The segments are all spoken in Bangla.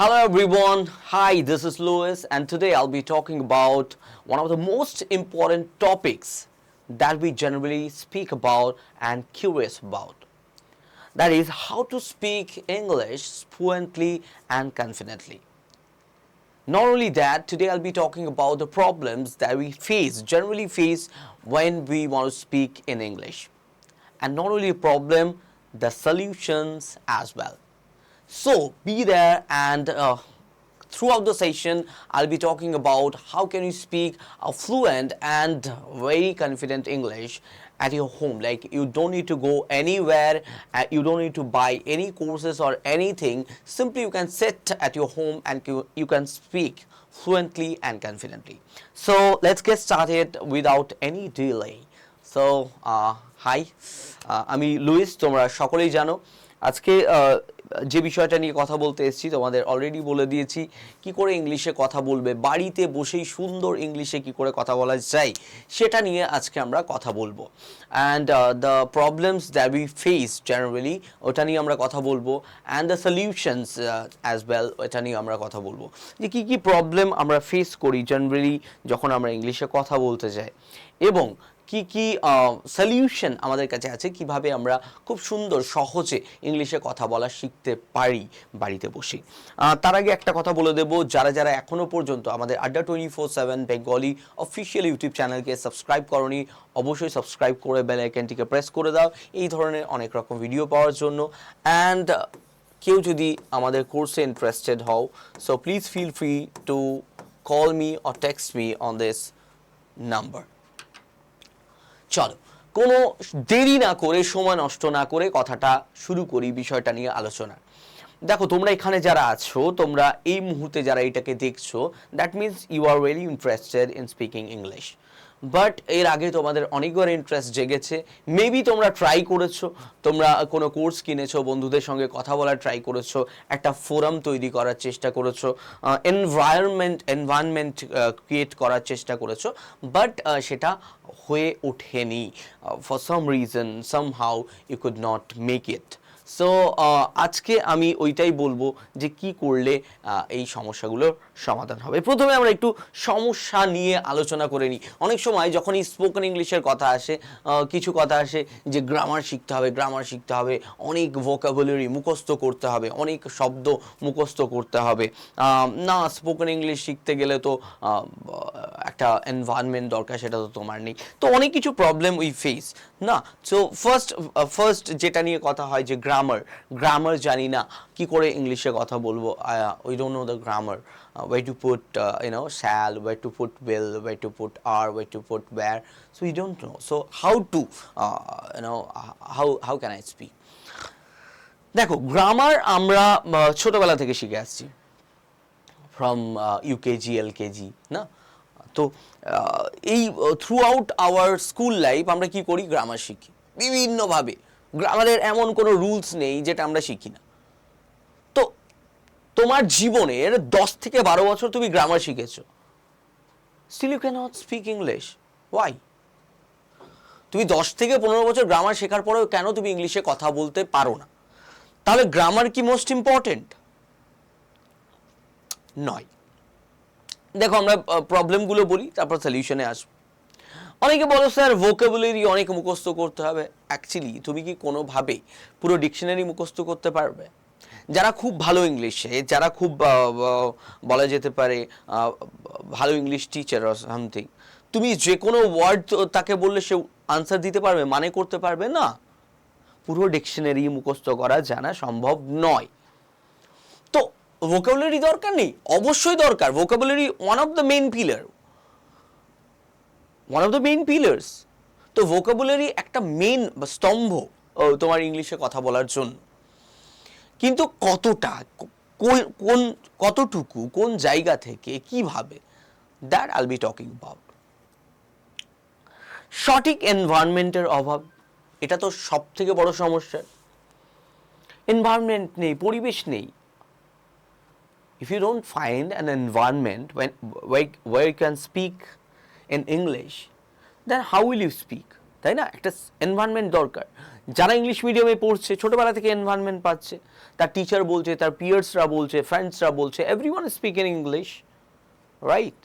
Hello everyone. Hi, this is Louis, and today I'll be talking about one of the most important topics that we generally speak about and curious about. That is how to speak English fluently and confidently. Not only that, today I'll be talking about the problems that we face, generally face when we want to speak in English. And not only a problem, the solutions as well. So be there and uh, throughout the session I'll be talking about how can you speak a fluent and very confident English at your home like you don't need to go anywhere uh, you don't need to buy any courses or anything simply you can sit at your home and you, you can speak fluently and confidently so let's get started without any delay so hi আমি লুইস তোমরা সকলেই জানো আজকে আহ, যে বিষয়টা নিয়ে কথা বলতে এসেছি, তোমাদের অলরেডি বলে দিয়েছি, কি করে ইংলিশে কথা বলবে, বাড়িতে বসেই সুন্দর ইংলিশে কি করে কথা বলা যায়, সেটা নিয়ে আজকে আমরা কথা বলব। And the problems that we face generally ওটা নিয়ে আমরা কথা বলব and the solutions as well ওটা নিয়ে আমরা কথা বলব। যে কী কী প্রবলেম আমরা ফেস করি জেনারেলি যখন আমরা ইংলিশে কথা বলতে যাই। এবং কি কি সলিউশন আমাদের কাছে আছে? কীভাবে আমরা খুব সুন্দর, সহজে ইংলিশে কথা বলা শিখতে পারি বাড়িতে বসে? তার আগে একটা কথা বলে দেবো। যারা যারা এখনও পর্যন্ত আমাদের Adda twenty four seven Bengali official YouTube চ্যানেলকে সাবস্ক্রাইব করনি, অবশ্যই সাবস্ক্রাইব করে বেল আইকনটিকে প্রেস করে দাও। এই ধরনের অনেক রকম ভিডিও পাওয়ার জন্য। অ্যান্ড কেউ যদি আমাদের কোর্সে ইন্টারেস্টেড হও so please feel free to call me or text me on this number চলো, কোনো দেরি না করে, সময় নষ্ট না করে কথাটা শুরু করি বিষয়টা নিয়ে আলোচনা। দেখো, তোমরা এখানে যারা আছো, তোমরা এই মুহূর্তে যারা এটাকে দেখছ that means you are very interested in speaking English but এর আগে তোমাদের অনেকবার ইন্টারেস্ট জেগেছে মেবি তোমরা ট্রাই করেছ, তোমরা কোনো কোর্স কিনেছো, বন্ধুদের সঙ্গে কথা বলার ট্রাই করেছ, একটা ফোরাম তৈরি করার চেষ্টা করেছ এনভায়রনমেন্ট এনভায়রনমেন্ট ক্রিয়েট করার চেষ্টা করেছ বাট সেটা হয়ে ওঠেনি। For some reason somehow you could not make it so আজকে আমি ওইটাই বলব যে কি করলে এই সমস্যাগুলোর সমাধান হবে। প্রথমে আমরা একটু সমস্যা নিয়ে আলোচনা করে নিই। অনেক সময় যখন এই স্পোকেন ইংলিশের কথা আসে কিছু কথা আসে যে গ্রামার শিখতে হবে গ্রামার শিখতে হবে, অনেক ভোকাবুলারি মুখস্থ করতে হবে, অনেক শব্দ মুখস্থ করতে হবে। না স্পোকেন ইংলিশ শিখতে গেলে তো একটা এনভায়রনমেন্ট দরকার, সেটা তো তোমার নেই। তো অনেক কিছু প্রবলেম উই ফেস না? সো ফার্স্ট ফার্স্ট যেটা নিয়ে কথা হয় যে গ্রামার গ্রামার জানি না, কি করে ইংলিশে কথা বলব? We don't know the grammar way to put you know shall way to put will way to put are way to put were so we don't know so how to you know how how can I speak দেখো গ্রামার আমরা ছোটবেলা থেকে শিখে আসছি। ফ্রম ইউকেজি এলকেজি না? তো এই throughout our school life আমরা কি করি? গ্রামার শিখি। বিভিন্নভাবে। গ্রামারের এমন কোনো রুলস নেই যেটা আমরা শিখি না। তোমার জীবনের দশ থেকে বারো বছর তুমি গ্রামার শিখেছো। Still you can't speak English why তুমি দশ থেকে পনেরো বছর গ্রামার শেখার পরেও কেন তুমি ইংলিশে কথা বলতে পারো না? তাহলে গ্রামার কি মোস্ট ইম্পর্টেন্ট নয়। দেখো আমরা প্রবলেমগুলো বলি, তারপর সলিউশনে আসব। অনেকে বলো, স্যার ভোকাবুলারি অনেক মুখস্থ করতে হবে। অ্যাকচুয়ালি তুমি কি কোনোভাবে পুরো ডিকশনারি মুখস্থ করতে পারবে? যারা খুব ভালো ইংলিশে যারা খুব বলা যেতে পারে ভালো ইংলিশ টিচার সামথিং তুমি যে কোনো ওয়ার্ড তাকে বললে সে আনসার দিতে পারবে মানে করতে পারবে না। পুরো ডিকশনারি মুখস্থ করা জানা সম্ভব নয়। তো ভোকাবুলারি দরকার নেই? অবশ্যই দরকার। Vocabulary one of the main pillar one of the main pillars তো ভোকাবুলারি একটা মেইন স্তম্ভ তোমার ইংলিশে কথা বলার জন্য। কিন্তু কতটা, কোন কতটুকু, কোন জায়গা থেকে, কীভাবে that I'll be talking about সঠিক এনভায়রনমেন্টের অভাব, এটা তো সব থেকে বড় সমস্যা। এনভায়রনমেন্ট নেই, পরিবেশ নেই। If you don't find an environment where you can speak in english, then how will you speak? তাই না? একটা এনভায়রনমেন্ট দরকার। যারা ইংলিশ মিডিয়ামে পড়ছে, ছোটবেলা থেকে এনভায়রনমেন্ট পাচ্ছে, তার টিচার বলছে, তার পিয়ার্সরা বলছে ফ্রেন্ডসরা বলছে everyone speak in English right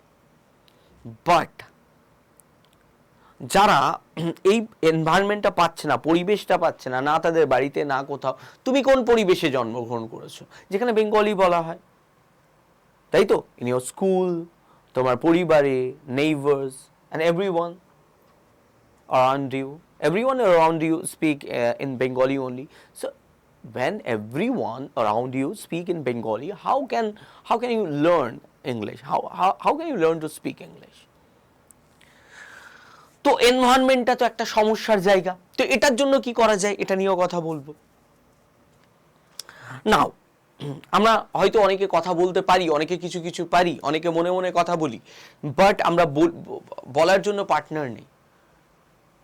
but যারা এই এনভায়রনমেন্টটা পাচ্ছে না, পরিবেশটা পাচ্ছে না না তাদের বাড়িতে, না কোথাও, তুমি কোন পরিবেশে জন্মগ্রহণ করেছ? যেখানে বেঙ্গলি বলা হয়। তাই তো? ইন ইয়োর স্কুল তোমার পরিবারে neighbours and everyone around you everyone around you speak uh, in bengali only so when everyone around you speak in bengali how can how can you learn english how how, how can you learn to speak english তো এনভায়রনমেন্টটা তো একটা সমস্যার জায়গা তো এটার জন্য কি করা যায় এটা নিয়েও কথা বলব নাও আমরা হয়তো অনেকে কথা বলতে পারি অনেকে কিছু কিছু পারি অনেকে মনে মনে কথা বলি বাট আমরা বলার জন্য পার্টনার নেই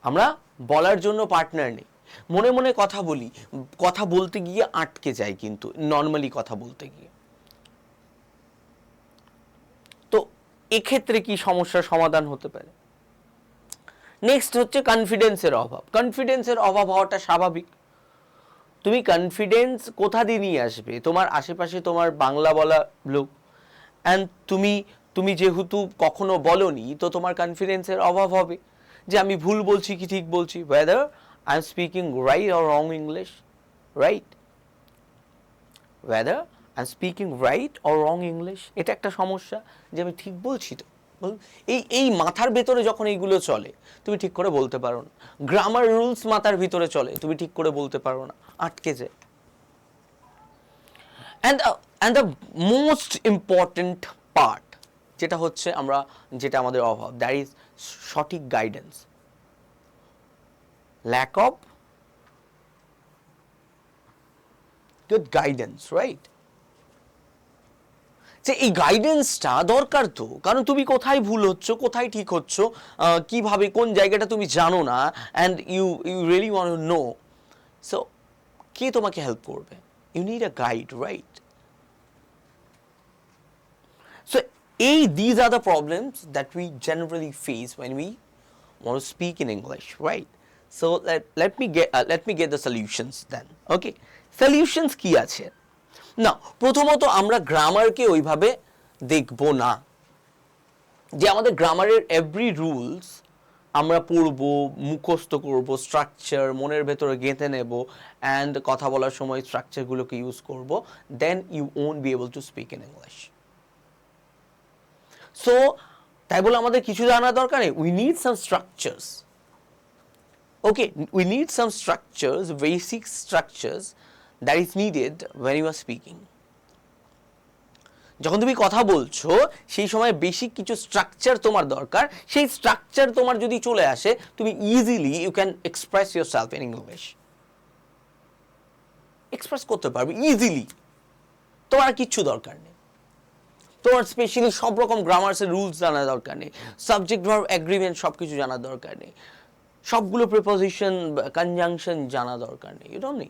আমরা বলার জন্য পার্টনার নেই। মনে মনে কথা বলি, কথা বলতে গিয়ে আটকে যায় কিন্তু নর্মালি কথা বলতে গিয়ে। তো এক্ষেত্রে কি সমস্যার সমাধান হতে পারে? নেক্সট হচ্ছে কনফিডেন্সের অভাব। কনফিডেন্সের অভাব হওয়াটা স্বাভাবিক। তুমি কনফিডেন্স কোথা দিয়ে নিয়ে আসবে? তোমার আশেপাশে তোমার বাংলা বলা লোক। অ্যান্ড তুমি তুমি যেহেতু কখনো বলনি, তো তোমার কনফিডেন্সের অভাব হবে। যে আমি ভুল বলছি কি ঠিক বলছি? Whether I am speaking right or wrong English right whether I am speaking right or wrong English এটা একটা সমস্যা যে আমি ঠিক বলছি তো। এই এই মাথার ভেতরে যখন এইগুলো চলে, তুমি ঠিক করে বলতে পারো না। গ্রামার রুলস মাথার ভিতরে চলে, তুমি ঠিক করে বলতে পারো না। আটকে যায় and and the most important part যেটা হচ্ছে আমরা, যেটা আমাদের অভাব দ্যাট ইজ সঠিক guidance lack of good guidance right যে এই গাইডেন্সটা দরকার তো, কারণ তুমি কোথায় ভুল হচ্ছ, কোথায় ঠিক হচ্ছ কীভাবে, কোন জায়গাটা তুমি জানো না and you you really want know so কে তোমাকে হেল্প করবে? You need a guide right A, these are the problems that we generally face when we want to speak in English, right? So let, let me get uh, let me get the solutions then. Okay, solutions কি আছে? না প্রথমত আমরা গ্রামারকে ওইভাবে দেখব না যে আমাদের গ্রামারের এভরি রুলস আমরা পড়ব মুখস্থ করব স্ট্রাকচার মনের ভেতরে গেঁথে নেব অ্যান্ড কথা বলার সময় স্ট্রাকচারগুলোকে ইউজ করব then you won't be able to speak in English so তাই বলে আমাদের কিছু জানা দরকার নেই। We need some structures okay we need some structures basic structures that is needed when you are speaking যখন তুমি কথা বলছো, সেই সময় বেসিক কিছু স্ট্রাকচার তোমার দরকার। সেই স্ট্রাকচার তোমার যদি চলে আসে, তুমি easily you can express yourself in English express করতে পারবে ইজিলি তোমার কিচ্ছু দরকার নেই। তোমার স্পেশালি সব রকম গ্রামার্সের রুলস জানা দরকার নেই। সাবজেক্ট ভার্ব এগ্রিমেন্ট সব কিছু জানা দরকার নেই। সবগুলো প্রিপোজিশন কনজাংশন জানা দরকার নেই। ইউ ডোন্ট নি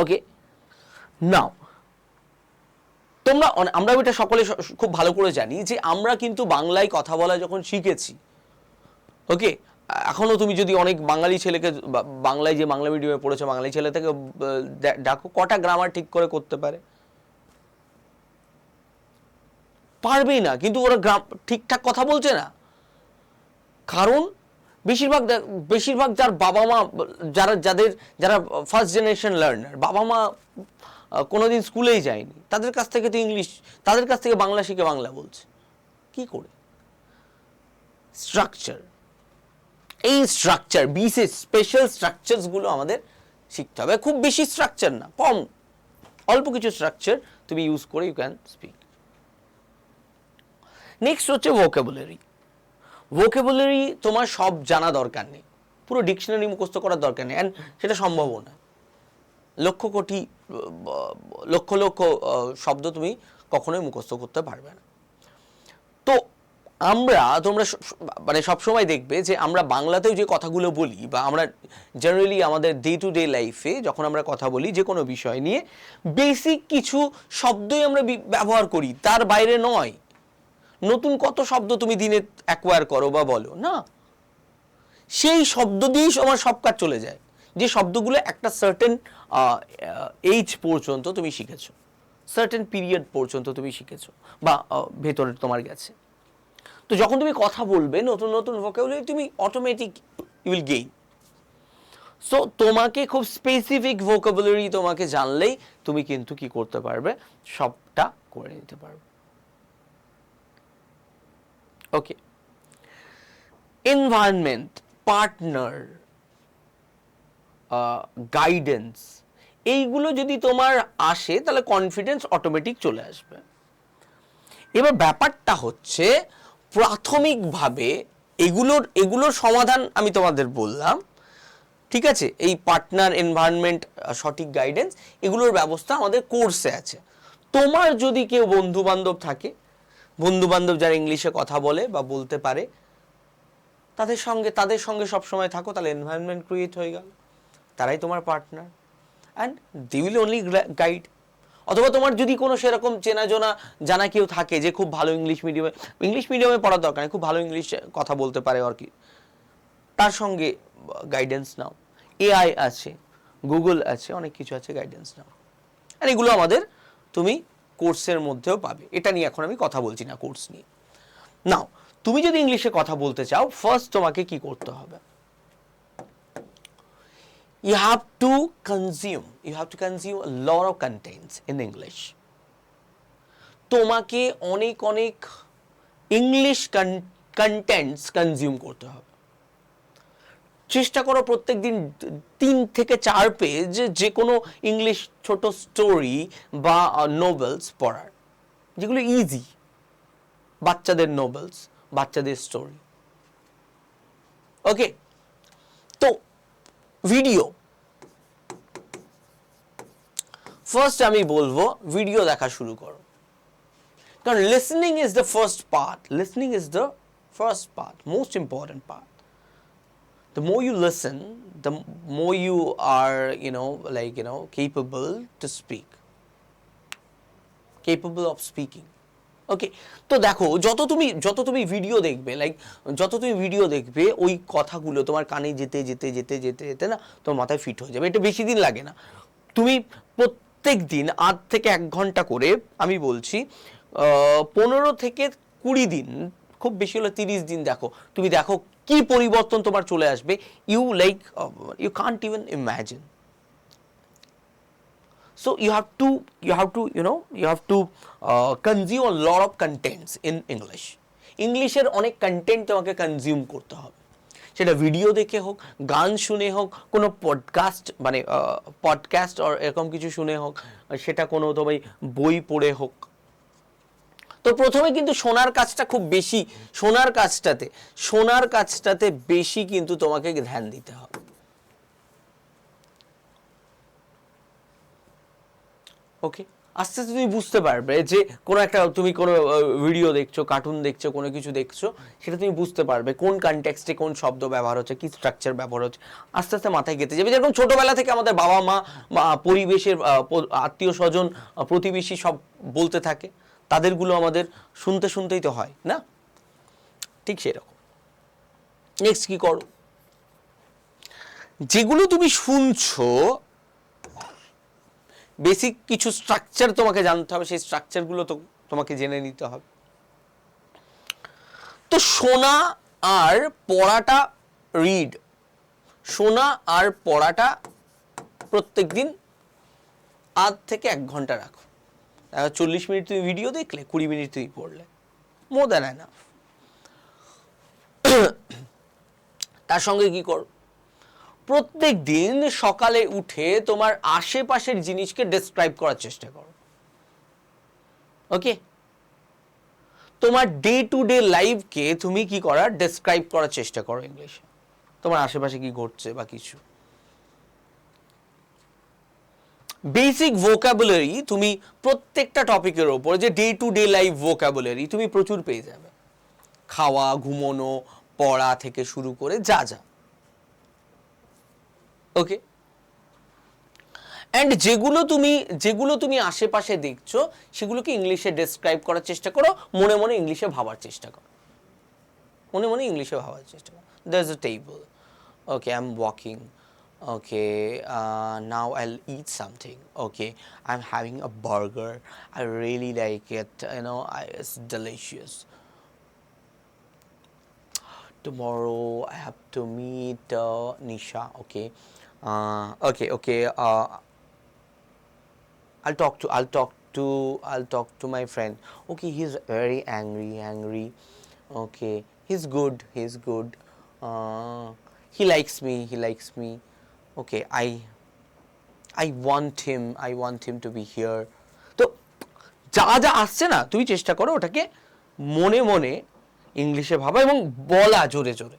ওকে নাও তোমরা আমরা এটা সকলে খুব ভালো করে জানি যে আমরা কিন্তু বাংলায় কথা বলা যখন শিখেছি ওকে এখনও তুমি যদি অনেক বাঙালি ছেলেকে বাংলায় যে বাংলা মিডিয়ামে পড়েছে, বাঙালি ছেলে থেকে ডাকো কটা গ্রামার ঠিক করে করতে পারে। পারবেই না, কিন্তু ওরা গ্রাম ঠিকঠাক কথা বলছে না। কারণ, বেশিরভাগ বেশিরভাগ যার বাবা মা যারা, যাদের, যারা ফার্স্ট জেনারেশন লার্নার বাবা মা কোনোদিন স্কুলেই যায়নি। তাদের কাছ থেকে তো ইংলিশ তাদের কাছ থেকে বাংলা শিখে বাংলা বলছে। কি করে? স্ট্রাকচার এই স্ট্রাকচার বিশেষ স্পেশাল স্ট্রাকচারসগুলো আমাদের শিখতে হবে। খুব বেশি স্ট্রাকচার না, কম। অল্প কিছু স্ট্রাকচার তুমি ইউজ করে ইউ ক্যান স্পিক নেক্সট হচ্ছে ভোকাবুলারি ভোকাবুলারি তোমার সব জানা দরকার নেই। পুরো ডিকশনারি মুখস্থ করার দরকার নেই। অ্যান্ড সেটা সম্ভবও না। লক্ষ কোটি, লক্ষ লক্ষ শব্দ তুমি কখনোই মুখস্থ করতে পারবে না। আমরা, তোমরা মানে সবসময় দেখবে যে আমরা বাংলাতেও যে কথাগুলো বলি বা আমরা জেনারেলি আমাদের ডে টু ডে লাইফে যখন আমরা কথা বলি যে কোনো বিষয় নিয়ে বেসিক কিছু শব্দই আমরা ব্যবহার করি, তার বাইরে নয়। নতুন কত শব্দ তুমি দিনে অ্যাকোয়ার করো বা বলো, না। সেই শব্দ দিয়েই আমার সব কাজ চলে যায়। যে শব্দগুলো একটা সার্টেন এইজ পর্যন্ত তুমি শিখেছো। সার্টেন পিরিয়ড পর্যন্ত তুমি শিখেছো বা ভেতরে তোমার গেছে। তো যখন তুমি কথা বলবে, নতুন নতুন ভোকাবুলারি তুমি automatic you will gain so তোমাকে খুব স্পেসিফিক ভোকাবুলারি তোমাকে জানলেই তুমি কিন্তু কি করতে পারবে? সবটা করে নিতে পারবে। ওকে এনভায়রনমেন্ট পার্টনার গাইডেন্স এইগুলো যদি তোমার আসে, তাহলে কনফিডেন্স অটোমেটিক চলে আসবে। এবার ব্যাপারটা হচ্ছে প্রাথমিকভাবে এগুলোর এগুলোর সমাধান আমি তোমাদের বললাম। ঠিক আছে? এই পার্টনার এনভায়রনমেন্ট সঠিক গাইডেন্স এগুলোর ব্যবস্থা আমাদের কোর্সে আছে। তোমার যদি কেউ বন্ধু বান্ধব থাকে বন্ধু বান্ধব যারা ইংলিশে কথা বলে বা বলতে পারে, তাদের সঙ্গে তাদের সঙ্গে সবসময় থাকো, তাহলে এনভায়রনমেন্ট ক্রিয়েট হয়ে গেল। তারাই তোমার partner and the will only guide অথবা তোমার যদি কোনো সেরকম চেনা জোনা জানা কেউ থাকে যে খুব ভালো ইংলিশ মিডিয়ামে ইংলিশ মিডিয়ামে পড়ার দরকার খুব ভালো ইংলিশ কথা বলতে পারে আর কি। তার সঙ্গে গাইডেন্স নাও। এআই আছে গুগল আছে, অনেক কিছু আছে গাইডেন্স নাও। আর এগুলো আমাদের তুমি কোর্সের মধ্যেও পাবে। এটা নিয়ে এখন আমি কথা বলছি না কোর্স নিয়ে। নাও তুমি যদি ইংলিশে কথা বলতে চাও ফার্স্ট তোমাকে কি করতে হবে? You have to consume. You have to consume a lot of contents in english. তোমাকে অনেক অনেক ইংলিশ কন্টেন্টস কনজিউম করতে হবে। চেষ্টা করো প্রত্যেক দিন তিন থেকে চার পেজ যে কোনো ইংলিশ ছোট স্টোরি বা নোবেলস পড়ার। যেগুলো ইজি বাচ্চাদের নোবেলস বাচ্চাদের স্টোরি ওকে তো ভিডিও ফার্স্ট আমি বলবো ভিডিও দেখা শুরু করো কারণ listening is the first part listening is the first part most important part the more you listen the more you are you know like you know capable to speak capable of speaking Okay তো দেখো, যত তুমি যত তুমি ভিডিও দেখবে লাইক যত তুমি ভিডিও দেখবে, ওই কথাগুলো তোমার কানে যেতে যেতে যেতে যেতে যেতে না, তোমার মাথায় ফিট হয়ে যাবে। এটা বেশি দিন লাগে না। তুমি প্রত্যেক দিন আধ থেকে এক ঘণ্টা করে, আমি বলছি পনেরো থেকে কুড়ি দিন, খুব বেশি হলে তিরিশ দিন দেখো, তুমি দেখো কি পরিবর্তন তোমার চলে আসবে। You like you can't even imagine so you have to you have to you know you have to uh, consume a lot of contents in english. ইংলিশের অনেক কন্টেন্ট তোমাকে কনজিউম করতে হবে। সেটা ভিডিও দেখে হোক গান শুনে হোক কোনো পডকাস্ট মানে পডকাস্ট আর এরকম কিছু শুনে হোক সেটা কোনো তোমার বই পড়ে হোক। তো প্রথমে কিন্তু শোনার কাজটা খুব বেশি শোনার কাজটাতে শোনার কাজটাতে বেশি কিন্তু তোমাকে ধ্যান দিতে হবে। ওকে আস্তে আস্তে তুমি বুঝতে পারবে যে কোনো একটা, তুমি কোনো ভিডিও দেখছ কার্টুন দেখছ, কোনো কিছু দেখছ, সেটা তুমি বুঝতে পারবে কোন কনটেক্সটে কোন শব্দ ব্যবহার হচ্ছে, কী স্ট্রাকচার ব্যবহার হচ্ছে। আস্তে আস্তে মাথায় গেতে যাবে। যেরকম ছোটোবেলা থেকে আমাদের বাবা মা পরিবেশের আত্মীয় স্বজন প্রতিবেশী সব বলতে থাকে, তাদেরগুলো আমাদের শুনতে শুনতেই তো হয়, না? ঠিক সেরকম। নেক্সট কী করো? যেগুলো তুমি শুনছো বেসিক কিছু স্ট্রাকচার তোমাকে জানতে হবে, সেই স্ট্রাকচারগুলো তো তোমাকে জেনে নিতে হবে। তো শোনা আর পড়াটা রিড শোনা আর পড়াটা প্রত্যেক দিন আধ থেকে এক ঘণ্টা রাখো। চল্লিশ মিনিট তুমি ভিডিও দেখলে, কুড়ি মিনিট তুমি পড়লে। মোর দ্যান এনাফ তার সঙ্গে কি করো? প্রত্যেক দিন সকালে উঠে তোমার আশেপাশের জিনিসকে ডেসক্রাইব করার চেষ্টা করো। ওকে তোমার ডে টু ডে লাইফকে তুমি কি করার? ডেসক্রাইব করার চেষ্টা করো ইংলিশে তোমার আশেপাশে কি ঘটছে বা কিছু? বেসিক ভোকাবুলারি তুমি প্রত্যেকটা টপিকের ওপর যে day to day life vocabulary তুমি প্রচুর পেয়ে যাবে। খাওয়া, ঘুমোনো, পড়া থেকে শুরু করে যা যা। ওকে অ্যান্ড যেগুলো তুমি যেগুলো তুমি আশেপাশে দেখছ সেগুলোকে ইংলিশে ডেসক্রাইব করার চেষ্টা করো মনে মনে ইংলিশে ভাবার চেষ্টা করো মনে মনে ইংলিশে ভাবার চেষ্টা করো there is a table okay I am walking okay uh, now i'll eat something okay i'm having a burger i really like it you know I, it's delicious tomorrow I have to meet uh, Nisha. Okay, uh, okay, okay. Uh, I'll talk to. I'll talk to. I'll talk to my friend. Okay, he's very angry. Angry. Okay, he's good. He's good. Uh, he likes me. He likes me. Okay, I. I want him. I want him to be here. তো যা যা আসছে না তুমি চেষ্টা করো ওটাকে মনে মনে ইংলিশে ভাবা এবং বলা জোরে জোরে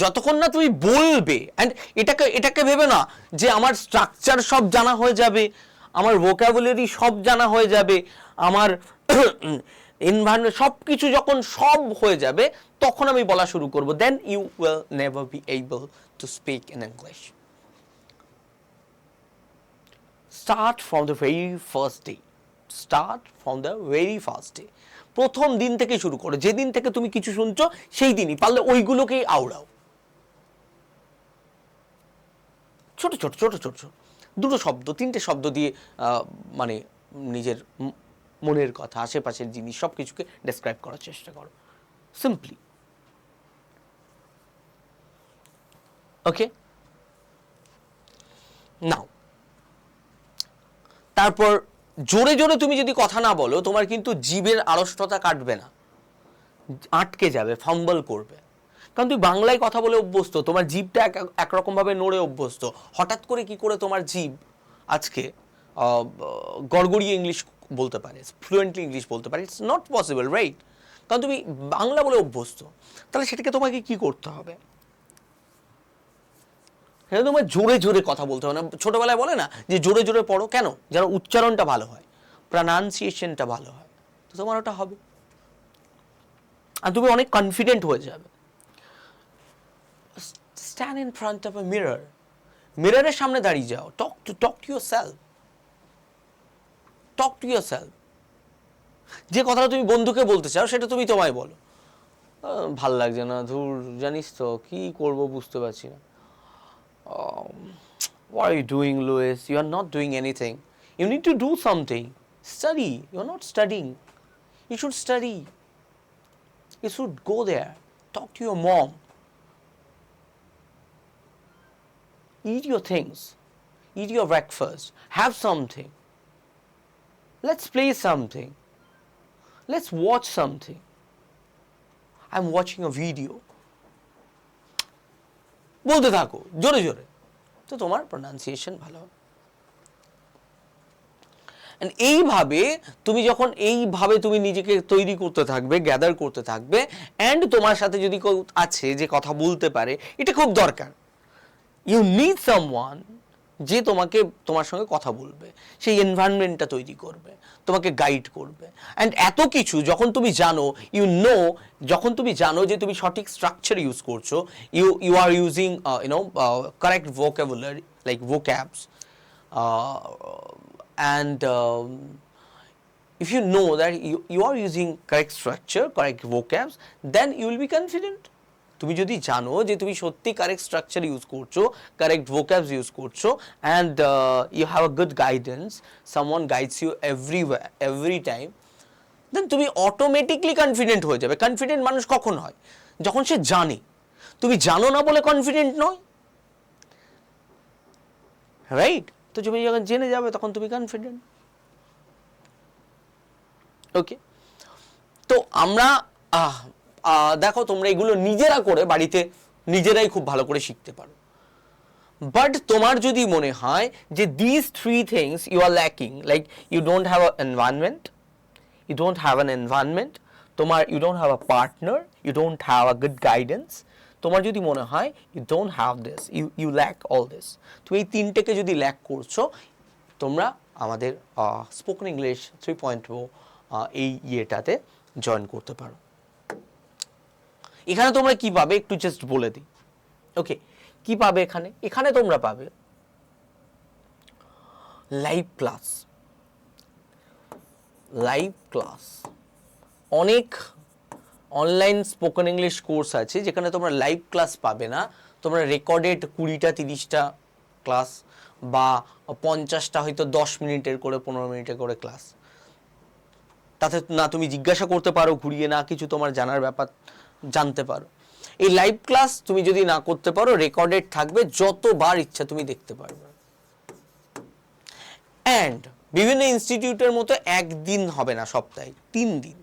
যতক্ষণ না তুমি বলবে অ্যান্ড এটাকে এটাকে ভেবে না যে আমার স্ট্রাকচার সব জানা হয়ে যাবে, আমার ভোকাবুলারি সব জানা হয়ে যাবে, আমার এনভায়রনমেন্ট সব কিছু যখন সব হয়ে যাবে, তখন আমি বলা শুরু করব then you will never be able to speak in English start from the very first day start from the very first day প্রথম দিন থেকে শুরু করো, যেদিন থেকে তুমি কিছু শুনছো, সেই দিনই, পারলে ওইগুলোকেই আওড়াও। ছোট ছোট ছোট ছোট দুটো শব্দ, তিনটে শব্দ দিয়ে মানে নিজের মনের কথা, আশেপাশের জিনিস সব কিছুকে ডেসক্রাইব করার চেষ্টা করো। সিম্পলি ওকে নাও তারপর, জোরে জোরে তুমি যদি কথা না বলো, তোমার কিন্তু জীবের আড়ষ্টতা কাটবে না। আটকে যাবে ফাম্বল করবে। কারণ তুমি বাংলায় কথা বলে অভ্যস্ত, তোমার জীবটা এক, একরকমভাবে নড়ে অভ্যস্ত। হঠাৎ করে কি করে তোমার জীব আজকে গড়গড়িয়ে ইংলিশ বলতে পারে ফ্লুয়েন্টলি ইংলিশ বলতে পারে ইটস নট পসিবল রাইট কারণ তুমি বাংলা বলে অভ্যস্ত, তাহলে সেটাকে তোমাকে কি করতে হবে? সেটা তোমার জোরে জোরে কথা বলতে হবে না। ছোটোবেলায় বলে না যে জোরে জোরে পড়ো, কেন? যেন উচ্চারণটা ভালো হয় প্রনাউন্সিয়েশনটা ভালো হয়। তো তোমার ওটা হবে। আর তুমি অনেক কনফিডেন্ট হয়ে যাবে। Stand in front of a mirror মিররের সামনে দাঁড়িয়ে যাও talk to talk to yourself talk to yourself যে কথাটা তুমি বন্ধুকে বলতে চাও সেটা তুমি তোমায় বলো ভালো লাগছে না ধুর জানিস তো কি করব বুঝতে পারছি না um, what are you doing, Louis? You are not doing anything. You need to do something. Study. You're not studying. You should study. You should go there. Talk to your mom. Eat your things. Eat your breakfast. Have something. Let's play something. Let's watch something. I'm watching a video. বলতে থাকো, জোরে জোরে তো তোমার প্রনাউন্সিয়েশন ভালো হবে এইভাবে তুমি যখন এইভাবে তুমি নিজেকে তৈরি করতে থাকবে গ্যাদার করতে থাকবে অ্যান্ড তোমার সাথে যদি কেউ আছে যে কথা বলতে পারে, এটা খুব দরকার ইউ নিড সামওয়ান যে তোমাকে তোমার সঙ্গে কথা বলবে সেই এনভায়রনমেন্টটা তৈরি করবে তোমাকে গাইড করবে অ্যান্ড এত কিছু যখন তুমি জানো ইউ নো যখন তুমি জানো যে তুমি সঠিক স্ট্রাকচার ইউজ করছ you you are using you know correct vocabulary like vocabs and if you know that you, you are using correct structure, correct vocabs, then you will be confident. তুমি যদি জানো যে তুমি সত্যি কারেক্ট স্ট্রাকচার ইউজ করছ কারেক্ট ভোক্যাবস ইউজ করছ and you have a good guidance someone guides you everywhere every time then তুমি অটোমেটিকলি কনফিডেন্ট হয়ে যাবে। কনফিডেন্ট মানুষ কখন হয়? যখন সে জানে। তুমি জানো না বলে কনফিডেন্ট নয়। রাইট তো তুমি যখন জেনে যাবে, তখন তুমি কনফিডেন্ট ওকে তো আমরা দেখো তোমরা এগুলো নিজেরা করে বাড়িতে নিজেরাই খুব ভালো করে শিখতে পারো। বাট তোমার যদি মনে হয় যে this three things you are lacking like you don't have a environment you don't have an environment, তোমার you don't have a partner, you don't have a good guidance, তোমার যদি মনে হয় you don't have this you you lack all this তুমি এই তিনটেকে যদি ল্যাক করছ, তোমরা আমাদের স্পোকেন ইংলিশ থ্রি পয়েন্ট এই ইয়েটাতে জয়েন করতে পারো। এখানে তোমরা কি পাবে? একটু জাস্ট বলে দিই। ওকে কি পাবে এখানে? এখানে তোমরা পাবে লাইভ ক্লাস লাইভ ক্লাস অনেক অনলাইন স্পোকেন ইংলিশ কোর্স আছে, যেখানে তোমরা লাইভ ক্লাস পাবে না। তোমরা রেকর্ডেড কুড়িটা, তিরিশটা ক্লাস বা পঞ্চাশটা, হয়তো দশ মিনিটের করে, পনেরো মিনিটের করে ক্লাস তাতে না তুমি জিজ্ঞাসা করতে পারো, ঘুরিয়ে না কিছু তোমার জানার ব্যাপার। জানতে পারো। এই লাইভ ক্লাস তুমি যদি না করতে পারো রেকর্ডেড থাকবে যতবার ইচ্ছা তুমি দেখতে পারবে। অ্যান্ড বিভিন্ন ইনস্টিটিউটের মতো একদিন হবে না সপ্তাহে, তিন দিন।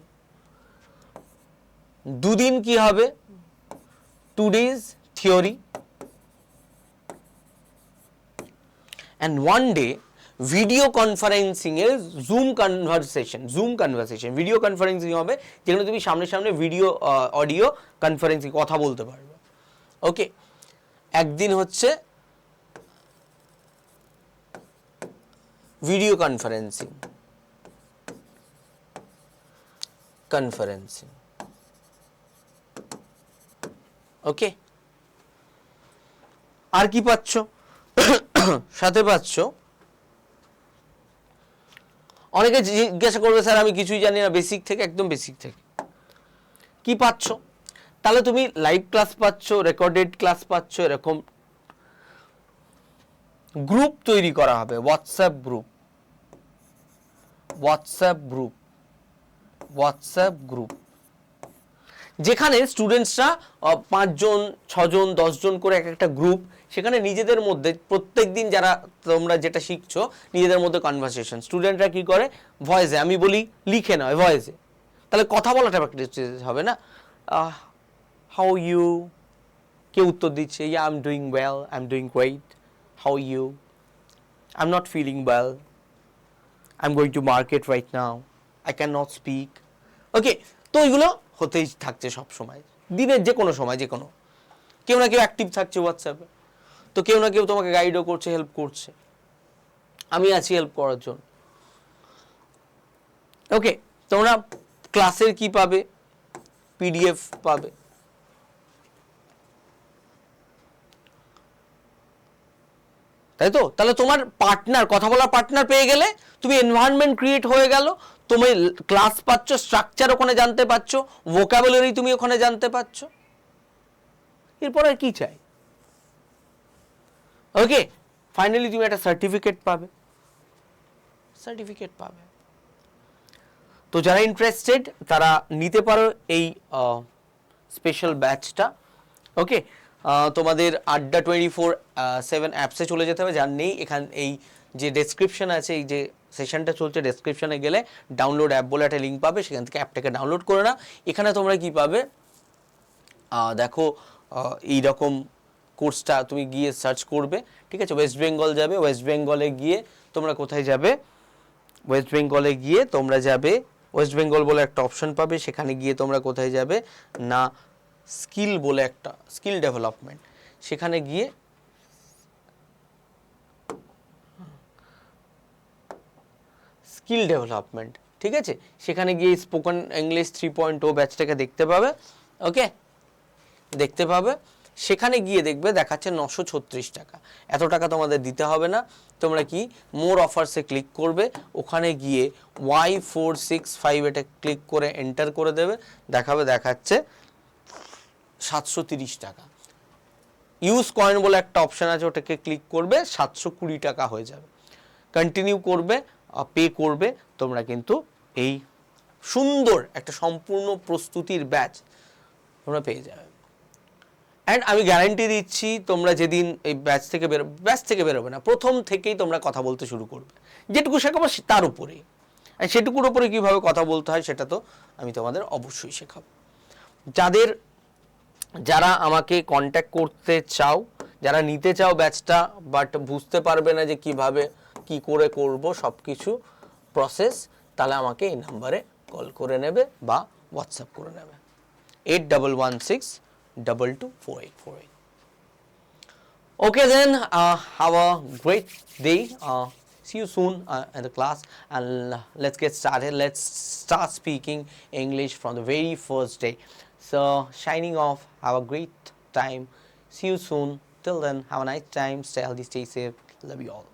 দুদিন কি হবে? Two days theory and one day video conferencing এর zoom conversation zoom conversation video conferencing হবে, যেখানে তুমি সামনে সামনে ভিডিও অডিও কনফারেন্সিং কথা বলতে পারবে। ওকে একদিন হচ্ছে ভিডিও কনফারেন্সিং কনফারেন্সিং ওকে আর কি পাচ্ছ? সাথে পাচ্ছ অনেকে জিজ্ঞাসা করবে, স্যার, আমি কিছুই জানি না বেসিক থেকে, একদম বেসিক থেকে। কি পাচ্ছ? তাহলে তুমি লাইভ ক্লাস পাচ্ছ রেকর্ডেড ক্লাস পাচ্ছ, এরকম গ্রুপ তৈরি করা হবে WhatsApp group WhatsApp group WhatsApp group যেখানে স্টুডেন্টসরা পাঁচজন, ছজন, দশজন করে এক একটা গ্রুপ সেখানে নিজেদের মধ্যে প্রত্যেক দিন যারা তোমরা যেটা শিখছো, নিজেদের মধ্যে কনভারসেশন স্টুডেন্টরা কি করে? ভয়েসে আমি বলি, লিখে নয় ভয়েসে তাহলে কথা বলাটা প্র্যাকটিস হবে না? হাউ ইউ কেউ উত্তর দিচ্ছে? Yeah I am doing well I am doing wait how you I am not feeling well I am going to market right now I can not speak okay তো ওইগুলো হতেই থাকছে সব সময়। দিনের যে কোনো সময় যে কোনো কেউ না কেউ অ্যাক্টিভ থাকছে হোয়াটসঅ্যাপে তো কেউ না কেউ তোমাকে গাইডও করছে হেল্প করছে। আমি আছি হেল্প করার জন্য। ওকে তোমরা ক্লাসের কি পাবে? পিডিএফ পাবে। তাই তো? তাহলে তোমার পার্টনার কথা বলার পার্টনার পেয়ে গেলে তুমি এনভায়রনমেন্ট ক্রিয়েট হয়ে গেল, তুমি ক্লাস পাচ্ছ স্ট্রাকচার ওখানে জানতে পারছ ভোকাবুলারি তুমি ওখানে জানতে পারছ। এরপর আর কি চাই? ওকে ফাইনালি তুমি একটা সার্টিফিকেট পাবে। সার্টিফিকেট পাবে। তো যারা ইন্টারেস্টেড তারা নিতে পারো এই স্পেশাল ব্যাচটা ওকে তোমাদের আড্ডা টোয়েন্টি ফোর সেভেন অ্যাপসে চলে যেতে হবে। যার নেই, এখান, এই যে ডেসক্রিপশন আছে, এই যে সেশনটা চলছে ডেসক্রিপশনে গেলে ডাউনলোড অ্যাপ বলে একটা লিঙ্ক পাবে। সেখান থেকে অ্যাপটাকে ডাউনলোড করে নাও। এখানে তোমরা কি পাবে? দেখো এই রকম কোর্সটা তুমি গিয়ে সার্চ করবে, ঠিক আছে? ওয়েস্ট বেঙ্গল যাবে ওয়েস্ট বেঙ্গলে গিয়ে তোমরা কোথায় যাবে? ওয়েস্ট বেঙ্গলে গিয়ে তোমরা যাবে ওয়েস্ট বেঙ্গল বলে একটা অপশন পাবে, সেখানে গিয়ে তোমরা কোথায় যাবে? না স্কিল বলে একটা স্কিল ডেভেলপমেন্ট সেখানে গিয়ে স্কিল ডেভেলপমেন্ট ঠিক আছে? সেখানে গিয়ে spoken English three point O ব্যাচটাকে দেখতে পাবে ওকে দেখতে পাবে সেখানে গিয়ে দেখবে দেখাচ্ছে নশো ছত্রিশ টাকা। এত টাকা তোমাদের দিতে হবে না। তোমরা কি মোর অফার্সে ক্লিক করবে। ওখানে গিয়ে ওয়াই ফোর সিক্স ফাইভ এটা ক্লিক করে এন্টার করে দেবে। দেখাবে, দেখাচ্ছে সাতশো তিরিশ টাকা। ইউজ কয়েন বলে একটা অপশান আছে, ওটাকে ক্লিক করবে, সাতশো কুড়ি টাকা হয়ে যাবে। কন্টিনিউ করবে পে করবে। তোমরা কিন্তু এই সুন্দর একটা সম্পূর্ণ প্রস্তুতির ব্যাচ তোমরা পেয়ে যাবে। অ্যান্ড আমি গ্যারান্টি দিচ্ছি তোমরা যেদিন এই ব্যাচ থেকে বেরো ব্যাচ থেকে বেরোবে না, প্রথম থেকেই তোমরা কথা বলতে শুরু করবে। যেটুকু শেখাবো তার উপরেই। আর সেটুকুর উপরে কীভাবে কথা বলতে হয় সেটা তো আমি তোমাদের অবশ্যই শেখাবো। যাদের, যারা আমাকে কন্ট্যাক্ট করতে চাও, যারা নিতে চাও ব্যাচটা বাট বুঝতে পারবে না যে কীভাবে, কি করে করব সব কিছু প্রসেস তাহলে আমাকে এই নাম্বারে কল করে নেবে বা হোয়াটসঅ্যাপ করে নেবে। Eight double one six double two four eight four eight. Okay then, uh, have a great day. Uh, see you soon uh, in the class and let's get started. Let's start speaking English from the very first day. So shining off. Have a great time. See you soon. Till then, have a nice time. Stay healthy. Stay safe. Love you all.